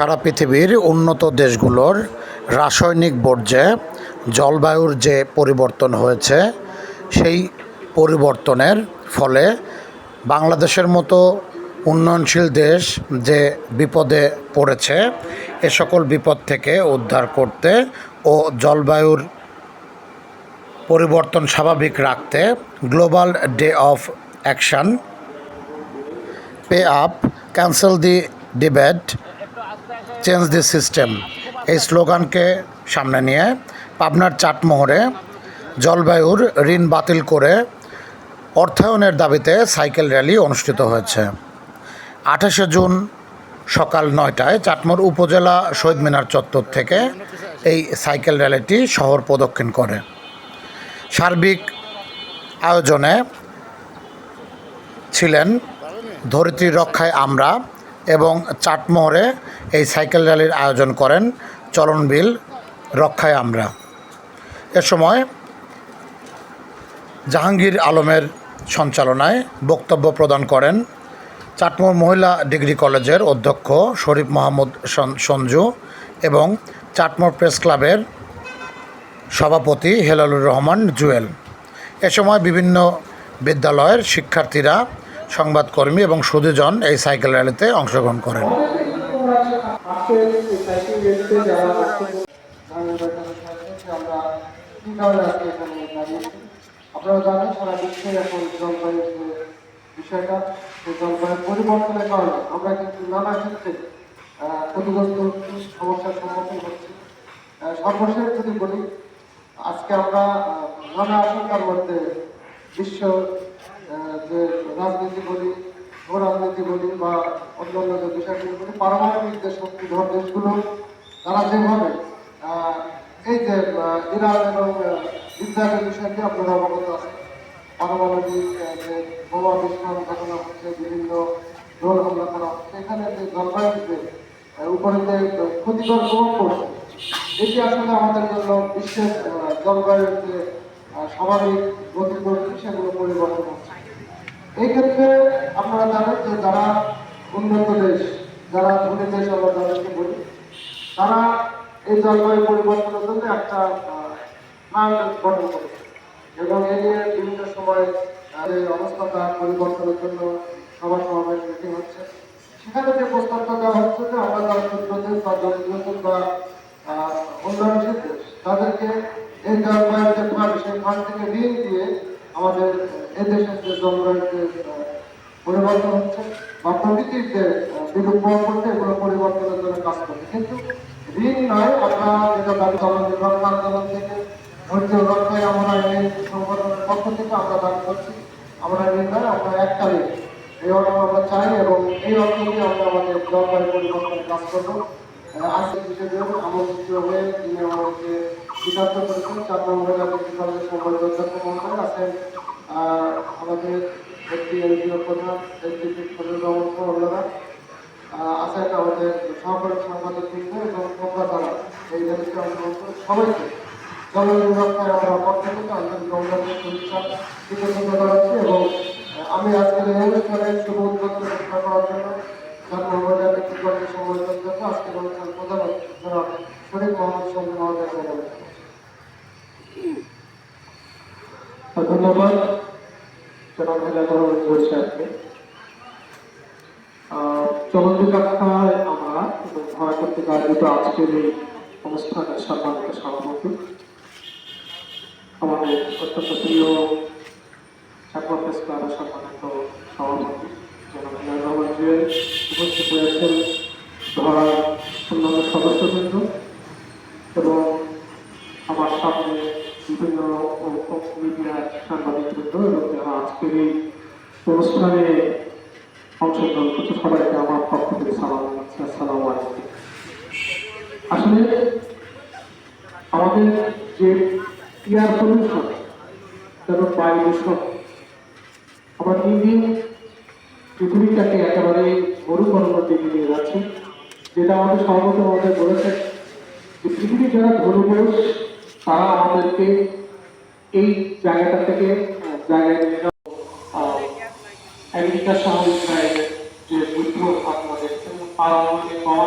সারা পৃথিবীর উন্নত দেশগুলোর রাসায়নিক বর্জ্যে জলবায়ুর যে পরিবর্তন হয়েছে, সেই পরিবর্তনের ফলে বাংলাদেশের মতো উন্নয়নশীল দেশ যে বিপদে পড়েছে, এ সকল বিপদ থেকে উদ্ধার করতে ও জলবায়ুর পরিবর্তন স্বাভাবিক রাখতে global day of action, pay up, cancel the debate change the system এই স্লোগানকে সামনে নিয়ে পাবনার চাটমোহরে জলবায়ুর ঋণ বাতিল করে অর্থায়নের দাবিতে সাইকেল র্যালি অনুষ্ঠিত হয়েছে। আঠাশে জুন সকাল নয়টায় চাটমোহর উপজেলা শহীদ মিনার চত্বর থেকে এই সাইকেল র্যালিটি শহর প্রদক্ষিণ করে। সার্বিক আয়োজনে ছিলেন ধরিত্রী রক্ষায় আমরা এবং চাটমোহরে এই সাইকেল র্যালির আয়োজন করেন চলনবিল রক্ষায় আমরা। এ সময় জাহাঙ্গীর আলমের সঞ্চালনায় বক্তব্য প্রদান করেন চাটমোহর মহিলা ডিগ্রি কলেজের অধ্যক্ষ শরীফ মোহাম্মদ সঞ্জু এবং চাটমোহর প্রেস ক্লাবের সভাপতি হেলালুর রহমান জুয়েল। এ সময় বিভিন্ন বিদ্যালয়ের শিক্ষার্থীরা সংবাদকর্মী এবং সুধীজন এই সাইকেল র্যালিতে অংশগ্রহণ করেন। সারা বিশ্বে এখন জলবায়ুর যে বিষয়টা জলবায়ু পরিবর্তনের কারণে আমরা কিন্তু নানা ক্ষেত্রে সমস্যার সম্মুখীন যদি বলি, আজকে আমরা নানা আশঙ্কার মধ্যে বিশ্ব যে রাজনীতি বলি রাজনীতি বলি বা অন্যান্য যে বিষয়গুলো বলি পারমাণবিক যে শক্তিধর দেশগুলো তারা যেভাবে এই যে ইরান এবং ইসরায়েলের বিষয়টি আপনারা অবগত আছেন। পারমাণবিক যে বোমা বিস্ফোরণ ঘটনা হচ্ছে বিভিন্ন ড্রোন হামলা করা হচ্ছে এখানে যে আহ, উপরে যে ক্ষতিকর প্রভাব পড়ছে এটি আসলে আমাদের জন্য বিশ্বের জলবায়ুর যে স্বাভাবিক গতি প্রকৃতি সেগুলো পরিবর্তন হচ্ছে। এই ক্ষেত্রে আপনারা জানেন যে যারা উন্নত দেশ, যারা ধনী দেশ আমরা যাদেরকে বলি, তারা এই জলবায়ু পরিবর্তনের জন্য একটা প্ল্যান গঠন করেছে এবং এ নিয়ে বিভিন্ন সময় এই অবস্থাটা পরিবর্তনের জন্য সভা সমাবেশ মিটিং হচ্ছে, সেখানে যে প্রস্তাবটা দেওয়া হচ্ছে যে আমরা যারা ক্ষুদ্র দেশ বা দরিদ্র বা উন্নয়নশীল দেশ, তাদেরকে এই জলবায়ুর যে ফান্ড সেই ফান্ড থেকে ঋণ দিয়ে আমাদের এদেশের যে আহ, পরিবর্তন হচ্ছে বা প্রকৃতির যে বিরূপ প্রভাব পড়ছে এগুলো পরিবর্তনের জন্য কাজ করছে। কিন্তু ঋণ নয় আমরা যেটা দাবি জননির্ভর আন্দোলন থেকে ধৈর্য রক্ষায় আমরা এই সংগঠনের পক্ষ থেকে আমরা দাবি করছি আমরা ঋণ নয় আমরা এক ঋণ। এই অর্থ আমরা চাই এবং এই অর্থ দিয়ে আমরা আমাদের জলবায়ু পরিবর্তনের কাজ করব। আজকে বিশেষ আমন্ত্রিত হয়ে তিনি সিদ্ধান্ত করেছেন কলেজের সম্মানিত অধ্যক্ষ মহোদয় আছেন আমাদের একটি এনজিও প্রধান রহমান সহ অন্যরা আছেন আমাদের সহকারী সাংবাদিক বৃন্দ এবং যারা এই অংশগ্রহণ করে সবাইকে। জলবায়ু রক্ষায় আমরা থেকে আন্তরিক অভিনন্দন শুভেচ্ছা কৃতজ্ঞতা জানাচ্ছি এবং আমি আজকের এই অনুষ্ঠানের শুভ উদ্বোধন ঘোষণা করার জন্য জাতীয় কলেজের সম্মানিত আজকের অনুষ্ঠান প্রধান শরীফ মোহাম্মদ সন্ধ্যা মহোদয় ধন্যবাদ। জনাব হেলাল বলছি আজকে চলন্ত আমরা ভাড়া কর্তৃক আয়োজিত আজকের এই অনুষ্ঠানের সম্মানিত আমাদের অত্যন্ত প্রিয় ছাত্র প্রেস ক্লাবের সম্মানিত সভাপতি রহমান উপস্থিত হয়েছেন ধরার অন্যান্য সদস্যবৃন্দ এবং আমার সামনে বিভিন্ন মিডিয়া সাংবাদিকবৃন্দ এবং যারা আজকের এই অনুষ্ঠানে অংশগ্রহণ করছে সবাইকে আমার পক্ষ থেকে সালাম আসসালামু আলাইকুম। আসলে আমাদের যে এয়ার পলিউশন যেমন বায়ু দূষণ আমার দিন পৃথিবীটাকে একেবারে মরুকরণের দিকে নিয়ে যাচ্ছে যেটা আমাদের সভাপতি আমাদের বলেছেন যে পৃথিবীর যারা ধনুদেশ তারা আমাদেরকে এই জায়গাটা থেকে আহ, জায়গায় নিয়ে যাওয়া আমেরিকা সহ যে যুদ্ধ আপনাদের পাওয়া বোমা